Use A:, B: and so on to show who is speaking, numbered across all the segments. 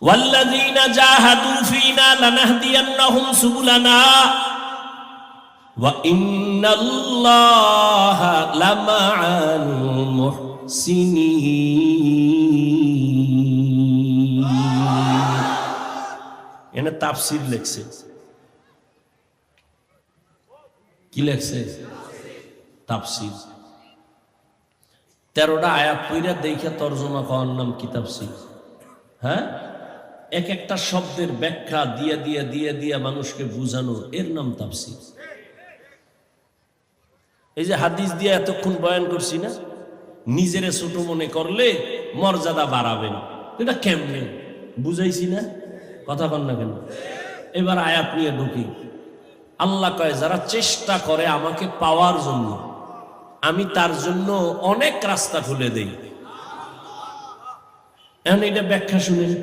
A: والذين جاهدوا فينا لنهدينهم سبلنا وإن الله لمع المحسنين এনে তাফসির লেখছে কি লেখছে তাফসির তেরোটা আয়াত পইরা দেখে তর্জমা করার নাম কি তাফসির হ্যাঁ এক একটা শব্দের ব্যাখ্যা দিয়ে দিয়ে দিয়ে দিয়ে মানুষকে বুঝানো, এর নাম তাফসির। এই যে হাদিস দিয়ে এতক্ষণ বয়ান করছি না, নিজেরে ছোট মনে করলে মর্যাদা বাড়াবেন এটা কেমনে? বুঝাইছি না? কথা কন না কেন? এবার আয়াত নিয়ে ঢুকি। আল্লাহ কয়, যারা চেষ্টা করে আমাকে পাওয়ার জন্য, আমি তার জন্য অনেক রাস্তা খুলে দেই। এখন এটা ব্যাখ্যা শুনেন।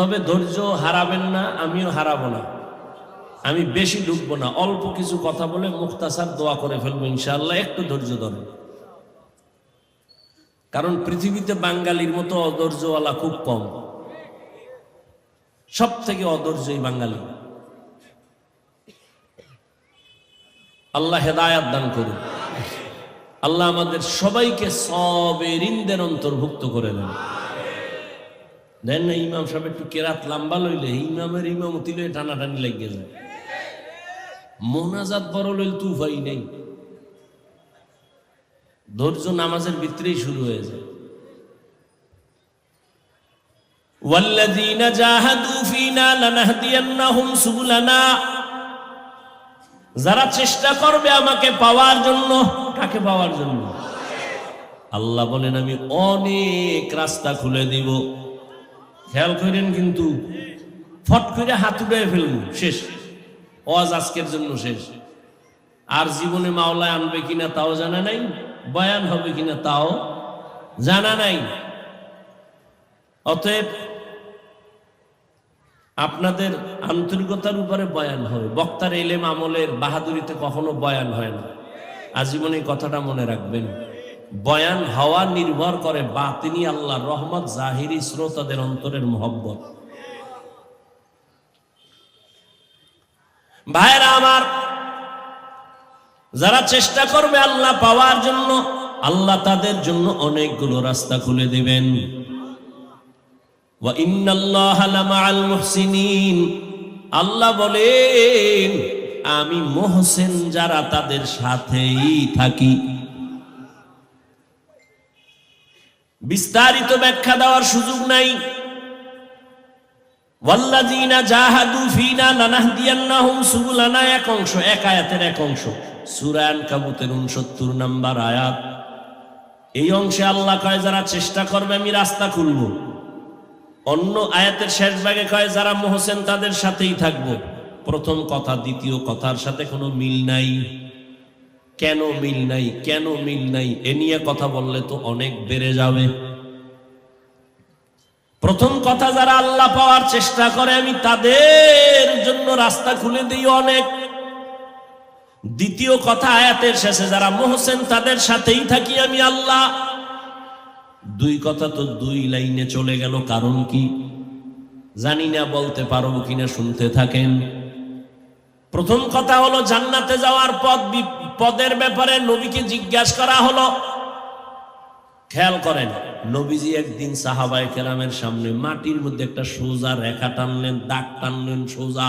A: তবে ধৈর্য হারাবেন না, আমিও হারাবো না। আমি বেশি ঢুকবো না। অল্প কিছু কথা বলে মুক্তাসার দোয়া করে ফেলব, ইনশাআল্লাহ। একটু ধৈর্য ধরেন। কারণ পৃথিবীতে বাঙালির মতো অধৈর্যওয়ালা খুব কম। সব থেকে অধৈর্যই বাঙালি। আল্লাহ হেদায়াত দান করুন। আল্লাহ আমাদের সবাইকে সবেরিনদের অন্তর্ভুক্ত করে দেন। দেন না ইমাম সাহেব একটু কেরাত লম্বা লইলে ইমামের ইমামতি লইলে টানাটানি লেগে যায় মোনাজাত বড় লইল তুফাই নেই ধৈর্য নামাজের ভিতরেই শুরু হয়ে যায় والذين جاهدوا فينا لنهدينهم سبلنا যারা চেষ্টা করবে আমাকে পাওয়ার জন্য কাকে পাওয়ার জন্য আল্লাহ বলেন আমি অনেক রাস্তা খুলে দিব খেয়াল করেন কিন্তু ফট করে হাত উড়ে ফেলব শেষ। ওয়াজ আজকের জন্য শেষ। আর জীবনে মাওলায় আনবে কিনা তাও জানা নাই, বয়ান হবে কিনা তাও জানা নাই। অতএব আপনাদের আন্তরিকতার উপরে বয়ান হবে। বক্তার এলেম আমলের বাহাদুরিতে কখনো বয়ান হয় না। আজীবন কথাটা মনে রাখবেন। বয়ান হওয়া নির্ভর করে বাতিনি আল্লাহ রহমত, জাহিরি শ্রোতাদের অন্তরের মোহব্বত। ভাইরা আমার, যারা চেষ্টা করবে আল্লাহ পাওয়ার জন্য, আল্লাহ তাদের জন্য অনেকগুলো রাস্তা খুলে দিবেন। আল্লাহ বলেন, আমি মোহসেন যারা তাদের সাথেই থাকি। বিস্তারিত ব্যাখ্যা দেওয়ার সুযোগ নাই। ওয়াল্লাযীনা জাহাদু ফীনা লানাহদিয়ান্নাহুম সুবুলানা, এক অংশ, এক আয়াতের এক অংশ। সূরা আনকাবুতের 69 নাম্বার আয়াত। এই অংশে আল্লাহ কয়, যারা চেষ্টা করবে, আমি রাস্তা খুলবো। অন্য আয়াতের শেষ ভাগে কয়, যারা মোহসেন তাদের সাথেই থাকব। প্রথম কথা, দ্বিতীয় কথার সাথে কোনো মিল নাই। কেন মিল নাই, কেন মিল নাই, এ নিয়ে কথা বললে তো অনেক বেড়ে যাবে। প্রথম কথা যারা আল্লাহ পাওয়ার চেষ্টা করে, আমি তাদের জন্য রাস্তা খুলে দিই অনেক। দ্বিতীয় কথা আয়াতের শেষে, যারা মোহসেন তাদের সাথেই থাকি আমি আল্লাহ। দুই কথা তো দুই লাইনে চলে গেল, কারণ কি? জানি না, বলতে পারব কিনা, শুনতে থাকেন। প্রথম কথা হলো জান্নাতে যাওয়ার পদ পদের ব্যাপারে নবীকে জিজ্ঞাসা করা হলো। খেয়াল করেন, নবীজি একদিন সাহাবায়ে কেরামের সামনে মাটির মধ্যে একটা সোজা রেখা টানলেন, দাগ টানলেন সোজা।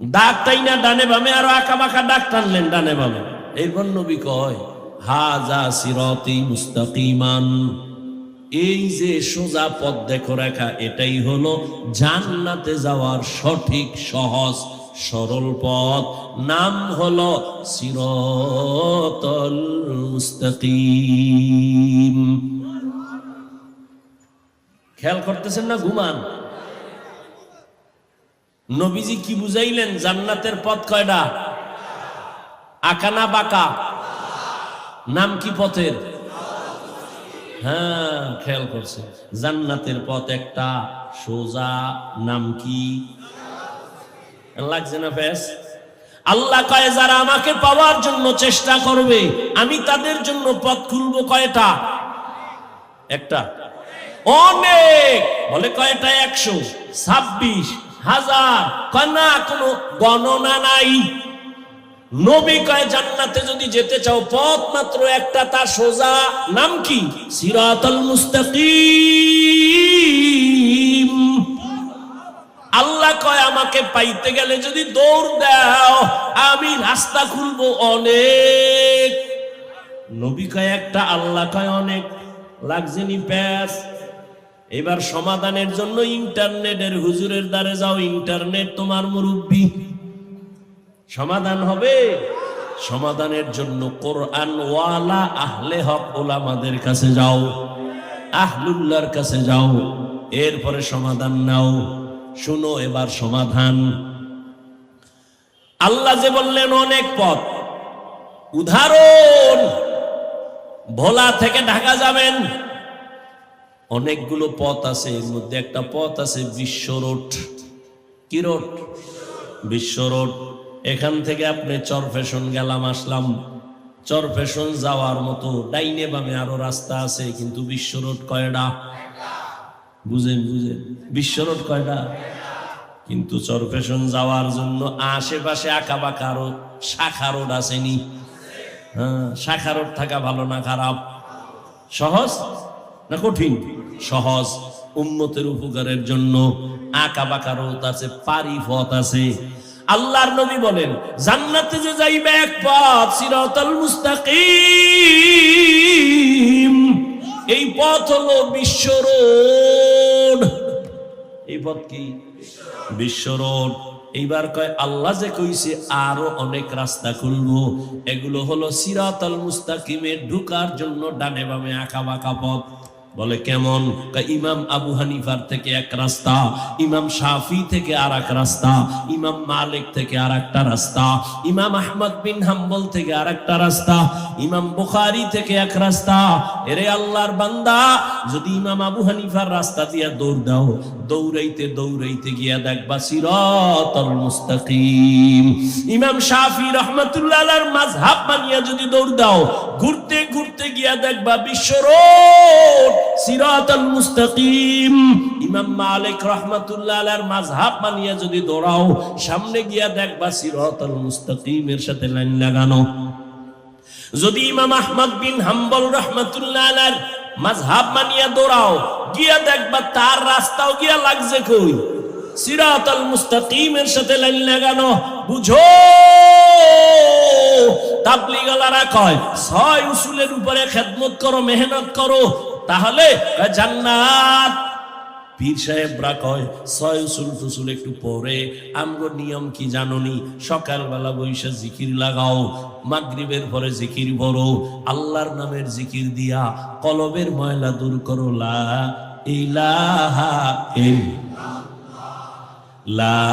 A: দাগ তাই না ডানে বামে আরও আঁকা বাঁকা দাগ টানলেন ডানে বামে। এরপর নবী কয়, হাজা সিরতি মুস্তাকিমান। এই যে সোজা পথ দেখো রেখা, এটাই হলো জান্নাতে যাওয়ার সঠিক সহজ সরল পথ, নাম হলো সিরতল মুস্তাকিম। খেয়াল করতেছেন না ঘুমান? নবীজি কি বুঝাইলেন? জান্নাতের পথ কয়টা? আকানা বাঁকা? নাম কি পথের? হ্যাঁ খেয়াল করছে। জান্নাতের পথ একটা, সোজা, নাম কি? লাগছে না আল্লাহ কয়, যারা আমাকে পাওয়ার জন্য চেষ্টা করবে, আমি তাদের জন্য পথ খুলবো কয়টা? একটা। অনেক। বলে কয়টা? একশো। ছাব্বিশ। হাজার। কনা কোনো গণনা নাই। নবী কয়, জান্নাতে যদি যেতে চাও, পথ মাত্র একটা, তার সোজা নাম কি? সিরাতাল মুস্তাকিম। আল্লাহ কয়, আমাকে পাইতে গেলে যদি দৌড় দাও, আমি রাস্তা খুলবো অনেক। নবী কয়, একটা আল্লাহ কয়, অনেক। লাগজেনি প্যাস এবার সমাধানের জন্য ইন্টারনেটের হুজুরের দ্বারে যাও, ইন্টারনেট তোমার মুরব্বী। সমাধান হবে? সমাধানের জন্য কোরআন ওয়ালা আহলে হক ওলামাদের কাছে যাও, আহলুল্লাহর কাছে যাও, এরপরে সমাধান নাও। শুনো এবার সমাধান। আল্লাহ যে বললেন, অনেক পথ। উদাহরণ, ভোলা থেকে ঢাকা যাবেন। অনেকগুলো পথ আছে, এর মধ্যে একটা পথ আছে বিশ্ব রোড। কি রোড? বিশ্ব রোড। এখান থেকে আপনি চর ফ্যাশন গেলাম, আসলাম। চর ফ্যাশন যাওয়ার মতো ডাইনে বামে আরও রাস্তা আছে, কিন্তু বিশ্ব রোড কয়টা বুঝেন বুঝেন। বিশ্ব রোড কয়টা? কিন্তু চর ফ্যাশন যাওয়ার জন্য আশেপাশে আঁকা বাঁকা আরও শাখা রোড আসেনি। হ্যাঁ শাখা রোড থাকা ভালো না, খারাপ। সহজ না কঠিন? সহজ। উন্নতের উপকারের জন্য আঁকা বাঁকা রোদ আছে পারি পথ আছে। আল্লাহর নবী বলেন, জান্নাতে যে যাইবে এক পথ, সিরাতাল মুস্তাকিম। এই পথ হলো বিশ্ব রোড। এই পথ কি? বিশ্ব রোড। এইবার কয়, আল্লাহ যে কইছে, আরও অনেক রাস্তা খুলবো। এগুলো হলো সিরাতাল মুস্তাকিমে ঢুকার জন্য ডানে বামে আঁকা বাঁকা পথ। বলে, কেমন? ইমাম আবু হানিফার থেকে এক রাস্তা, ইমাম শাফি থেকে আর এক রাস্তা, ইমাম মালিক থেকে আর একটা রাস্তা, ইমাম আহমদ বিন হাম্বল থেকে আর একটা রাস্তা, ইমাম বুখারি থেকে এক রাস্তা। এরে আল্লাহর বান্দা, যদি ইমাম আবু হানিফার রাস্তা দিয়া দৌড় দাও দৌড়াইতে দৌড়াইতে গিয়া দেখবা সিরাতাল মুস্তাকিম। ইমাম শাফি রহমাতুল্লাহ আলার মাযহাব মানিয়া যদি দৌড় দাও, ঘুরতে ঘুরতে গিয়া দেখবা বিশ্ব রোড, সিরাতাল মুস্তাকিম। ইমাম মালিক রহমাতুল্লাহ আলার মাযহাব মানিয়া যদি দৌড়াও, সামনে গিয়া দেখবা সিরাতাল মুস্তাকিমের সাথে লাইন লাগানো। যদি ইমাম আহমদ বিন হাম্বল রহমাতুল্লাহ আলার মাযহাব মানিয়া দৌড়াও গিয়া দেখবা তার রাস্তাও গিয়া লাগছে কই? সিরাতাল মুস্তাকিমের সাথে লাইন লাগানো, বুঝো? তাবলিগালারা কয়, ছয় উসুলের উপরে খেদমত করো, মেহনত করো, তাহলে জান্নাত পীর সাহেবরা কয় ছয় উসুল টুসুল একটু পরে, আমগো নিয়ম কি জাননি? সকালবেলা বৈশা জিকির লাগাও, মাগরিবের পরে জিকির বড় আল্লাহর নামের জিকির দিয়া কলবের ময়লা দূর করো, লা ইলাহা লা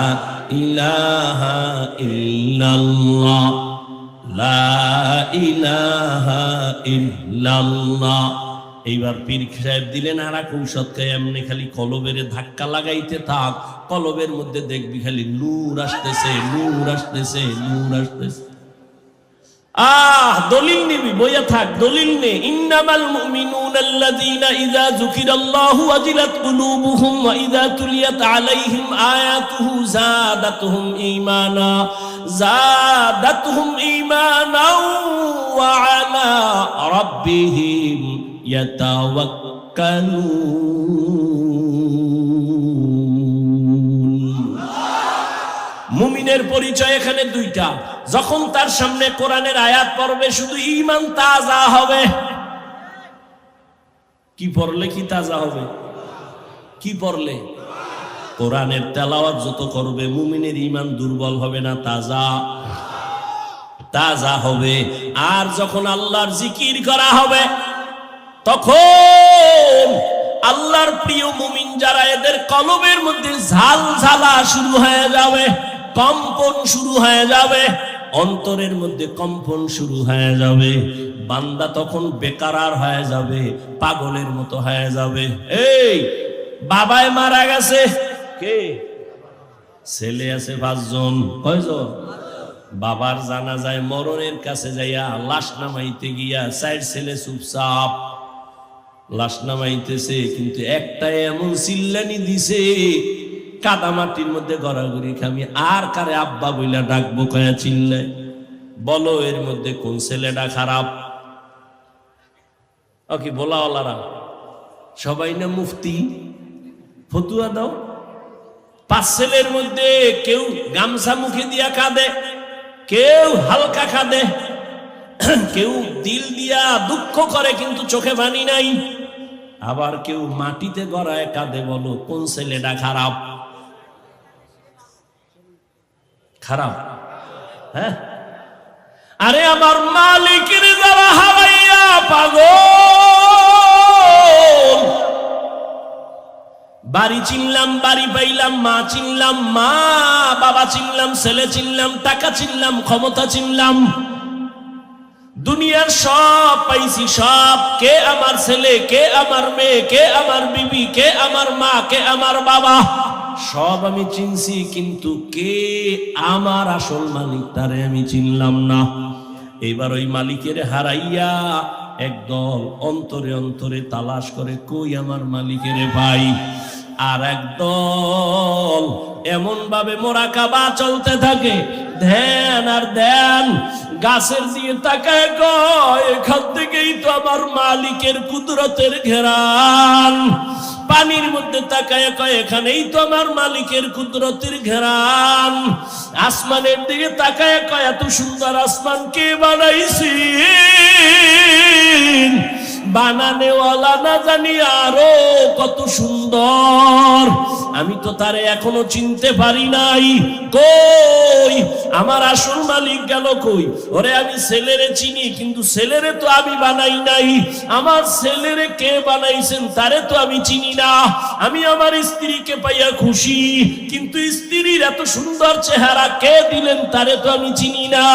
A: ইলাহা ইল্লাল্লাহ, লা ইলাহা ইল্লাল্লাহ। এইবার পীর সাহেব দিলেন, আর এক ঔষধকে এমনি খালি কলবের ধাক্কা লাগাইতে থাক। কলবের মধ্যে দেখবি খালি নূর আসতেছে নূর আসতেছে নূর আসতেছে। আহ, দলিল নিবি, বইয়া থাক, দলিল নে। ইন্নামাল মুমিনুন আল্লাযীনা ইযা যুকিরাল্লাহু ওয়াজিলাত কুলুবুহুম ওয়া ইযা তুলিয়াত আলাইহিম আয়াতুহু যাদাতুহুম ঈমানা। যাদাতুহুম ঈমানা ওয়া আলা রাব্বিহিম। মুমিনের পরিচয় এখানে দুইটা। যখন তার সামনে কোরআনের আয়াত পড়বে, শুধু ইমান তাজা হবে। কি পড়লে কি তাজা হবে? কি পড়লে? কোরআনের তেলাওয়াত যত করবে, মুমিনের ইমান দুর্বল হবে না, তাজা। তাজা হবে। আর যখন আল্লাহর জিকির করা হবে তখন আল্লাহর প্রিয় মুমিন যারা এদের কলবের মধ্যে ঝাল ঝালা শুরু হয়ে যাবে, কম্পন শুরু হয়ে যাবে, অন্তরের মধ্যে কম্পন শুরু হয়ে যাবে, বান্দা তখন বেকারার হয়ে যাবে, পাগলের মতো হয়ে যাবে। এই বাবায় মারা গেছে। কে? ছেলে আছে পাঁচজন। কয়জন? বাবার জানা যায় মরণের কাছে যাইয়া লাশ নামাইতে গিয়া সাইড ছেলে চুপচাপ লাশ নামাইতেছে, কিন্তু একটা এমন চিল্লানি দিছে, কাদা মাটির মধ্যে গড়াগড়ি খামি, আর কারে আব্বা বইলা ডাকবো কয়া চিল্লায়? বলো, এর মধ্যে কোন ছেলেটা খারাপ? ও কি বলাওয়ালারা? সবাই না মুফতি? ফতুয়া দাও। পাঁচ ছেলের মধ্যে কেউ গামছা মুখে দিয়া কাঁদে, কেউ হালকা কাঁদে, কেউ দিল দিয়া দুঃখ করে, কিন্তু চোখে পানি নাই। আবার কেউ মাটিতে গড়ায় কাঁদে বলো, কোন ছেলেটা খারাপ? খারাপ? হ্যাঁ? আরে আমার মালিকের যারা হারাইয়া পাগল। বাড়ি চিনলাম, বাড়ি পাইলাম, মা চিনলাম, মা, বাবা চিনলাম, ছেলে চিনলাম, টাকা চিনলাম, ক্ষমতা চিনলাম। দুনিয়ার সব পাইছি, সব। কে আমার ছেলে, কে আমার মেয়ে, কে আমার বিবি, কে আমার মা, কে আমার বাবা? সব আমি চিনছি, কিন্তু কে আমার আসল মালিক তারে আমি চিনলাম না। এবার ওই মালিকের হারাইয়া একদল অন্তরে অন্তরে তালাশ করে, কই আমার মালিকের ভাই? আর একদল এমন ভাবে মোরাকাবা চলতে থাকে। ধ্যান আর ধ্যান, গাছের দিয়ে তাকায় কয়, এখান থেকেই তো আমার মালিকের কুদরতের ঘেরান। পানির মধ্যে তাকায় কয়, এখানেই তো আমার মালিকের কুদরতের ঘেরান। আসমানের দিকে তাকায় কয়, এত সুন্দর আসমান কে বানাইছি বানানেওয়ালা না জানি আরও কত সুন্দর। আমি তো তারে এখনও চিনতে পারি নাই। কই? আমার আসল মালিক গেল কই? ওরে আমি ছেলেরে চিনি, কিন্তু ছেলেরে তো আমি বানাই নাই। আমার ছেলেরে কে বানাইছেন তারে তো আমি চিনি না। আমি আমার স্ত্রীকে পাইয়া খুশি, কিন্তু স্ত্রীর এত সুন্দর চেহারা কে দিলেন তারে তো আমি চিনি না।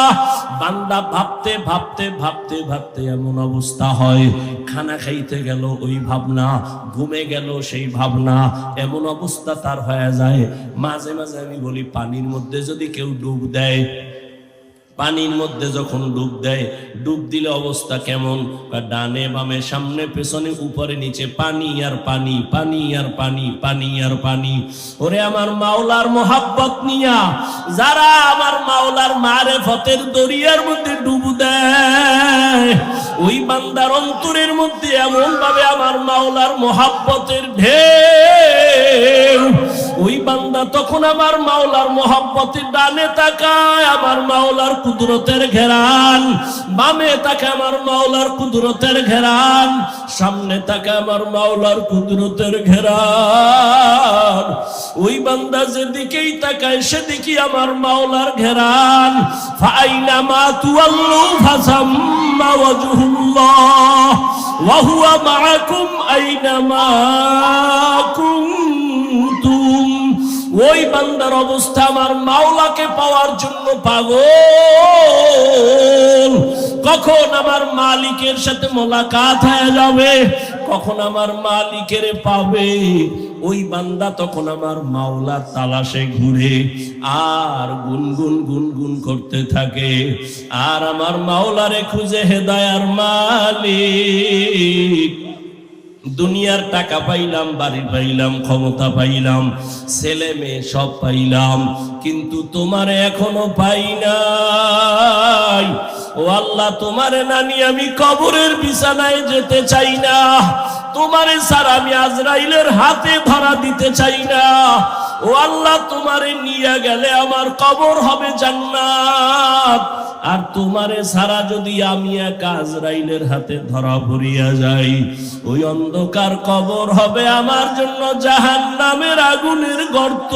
A: বান্দা ভাবতে ভাবতে ভাবতে ভাবতে এমন অবস্থা হয়। খানা খাইতে গেল, ওই ভাবনা, ঘুমে গেল সেই ভাবনা, এমন অবস্থা তার হয়ে যায়। মাঝে মাঝে আমি বলি, পানির মধ্যে যদি কেউ ডুব দেয় পানির মধ্যে যখন ডুব দেয়, ডুব দিলে অবস্থা কেমন? ডানে বামে, সামনে, পেছনে, উপরে, নিচে, পানি আর পানি পানি আর পানি পানি আর পানি। ওরে আমার মাওলার মোহাব্বত নিয়া, যারা আমার মাওলার মারে ফতের দরিয়ার মধ্যে ডুব দেয়, ওই বান্দার অন্তরের মধ্যে এমন ভাবে আমার মাওলার মোহাব্বতের ঢেউ ওই বান্দা তখন আমার মাওলার মোহাব্বতের ডানে তাকায়, আমার মাওলার কুদরতের ঘেরান। বামে তাকে আমার মাওলার কুদরতের ঘেরান, সামনে তাকে আমার মাওলার কুদরতের ঘেরান। ওই বান্দা যেদিকেই তাকায় সেদিকে আমার মাওলার ঘেরান। ফাইনা মা তুয়াল্লু ফাসাম্মা ওয়াজহুল্লাহ, ওয়া হুয়া মাআকুম আইনামা ওই বান্দার অবস্থা আমার মাওলাকে পাওয়ার জন্য পাগল। কখন আমার মালিকের সাথে মোলাকাত হয়ে যাবে? কখন আমার মালিকের পাবে? ওই বান্দা তখন আমার মাওলার তালাশে ঘুরে আর গুনগুন গুনগুন করতে থাকে। আর আমার মাওলারে খুঁজে হেদায়ার মালিক। দুনিয়ার টাকা পাইলাম, বাড়ি পাইলাম, ক্ষমতা পাইলাম, ছেলে মেয়ে সব পাইলাম, কিন্তু তোমার এখনও পাই নাই। ও আল্লাহ, তোমারে নানি আমি কবরের বিছানায় যেতে চাই না। তোমারে স্যার আমি আজরাইলের হাতে ধরা দিতে চাই না। ও আল্লাহ, তোমারে নিয়ে গেলে আমার কবর হবে জান্নাত। আর তোমারে সারা যদি আমি এক আজরাইলের হাতে ধরা পড়িয়া যাই, ওই অন্ধকার কবর হবে আমার জন্য জাহান নামের আগুনের গর্ত।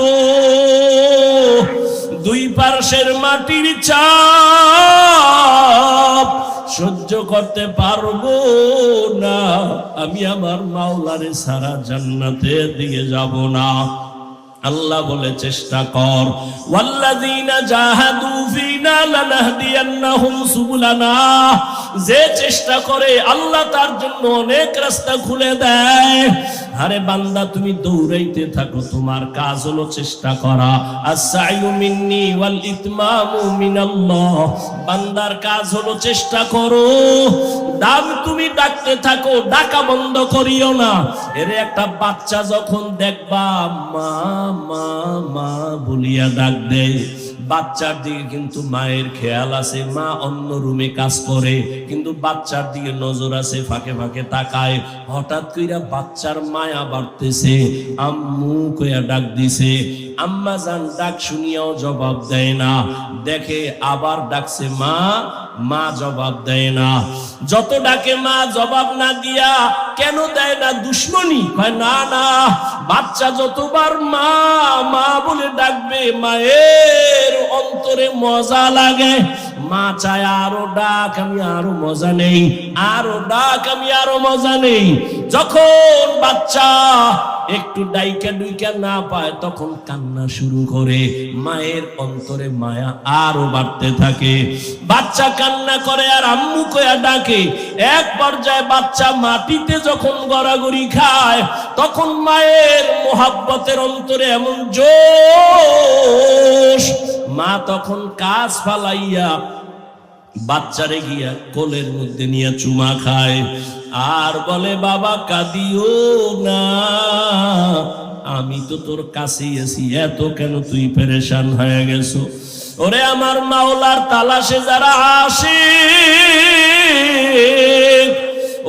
A: দুই পার্শ্বের মাটির চাপ সহ্য করতে পারব না, আমি আমার মাওলারে সারা জান্নাতে দিয়ে যাব না। আল্লাহ বলে, চেষ্টা কর। ওয়াল্লাযীনা জাহাদু সুবুলানা যে চেষ্টা করে আল্লাহ তার জন্য অনেক রাস্তা খুলে দেয়। আরে বান্দা, তুমি দৌড়াইতে থাকো, তোমার কাজ হলো চেষ্টা করা। বান্দার কাজ হলো চেষ্টা করো। দাম তুমি ডাকতে থাকো, ডাকা বন্ধ করিও না। এর একটা বাচ্চা যখন দেখবা, মা মা মা বলিয়া ডাক দেয়। বাচ্চার দিকে কিন্তু মায়ের খেয়াল আছে, মা অন্য রুমে কাজ করে, কিন্তু বাচ্চার দিকে নজর আছে, ফাঁকে ফাঁকে তাকায়। হঠাৎ কইরা বাচ্চার মায়া বাড়তেছে, আম্মু কইয়া ডাক দিছে আম্মা জান ডাক শুনিয়াও জবাব দেয় না। দেখে আবার ডাকছে মা মা জবাব দেয় না। যত ডাকে মা, জবাব না দিয়া কেন দেয় না দুশ্মনী? কয়, না না, বাচ্চা যতবার মা মা বলে ডাকবে, মায়ের অন্তরে মজা লাগে। মা চায় আরও ডাক, আমি আরও মজা নেই, আরও ডাক, আমি আরও মজা নেই। যখন বাচ্চা একটু ডাইকা ডুইকা না পায়, তখন কান্না শুরু করে। মায়ের অন্তরে মায়া আরও বাড়তে থাকে। বাচ্চা কান্না করে আর আম্মু কয়া ডাকে। এক পর্যায়ে বাচ্চা মাটিতে যখন গড়াগড়ি খায়, তখন মায়ের মোহাব্বতের অন্তরে এমন জোশ। মা তখন কাজ ফালাইয়া বাচ্চারে গিয়া কোলের মধ্যে নিয়ে চুমা খায়। আর বলে, বাবা, কাঁদিও না। আমি তো তোর কাছেই আছি। এত কেন তুই পেরেশান হয়ে গেছো? ওরে আমার মাওলার তালাশে যারা আসে,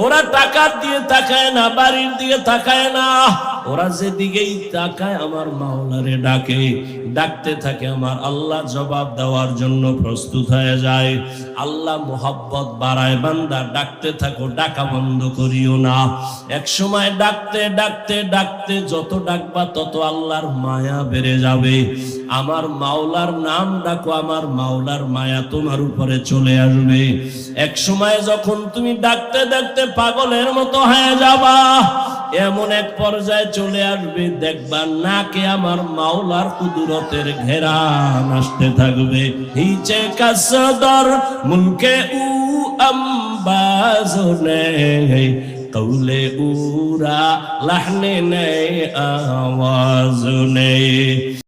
A: ওরা টাকার দিয়ে তাকায় না, বাড়ির দিকে তাকায় না। ওরা যেদিকেই তাকায়, আমার মাওলারে ডাকে। ডাকতে থাকে, আমার আল্লাহ জবাব দেওয়ার জন্য প্রস্তুত হয়ে যায়। আল্লাহ মোহাব্বত বাড়ায়, বান্দা ডাকতে থাকো, ডাকা বন্ধ করিও না। এক সময় ডাকতে ডাকতে ডাকতে যত ডাকবা তত আল্লাহর মায়া বেড়ে যাবে। আমার মাওলার নাম ডাকো, আমার মাওলার মায়া তোমার উপরে চলে আসবে। এক সময় যখন তুমি ডাকতে ডাকতে পাগলের মতো হয়ে যাবা, এমন এক পর্যায়ে চলে আসবে, দেখবা নাকে আমার মাওলার কুদুরতের ঘেরান আসতে থাকবে। হিচে কাসদর মুলকে উ আম্বাজনে কৌলে উরা লাহনে ने आवाज নেই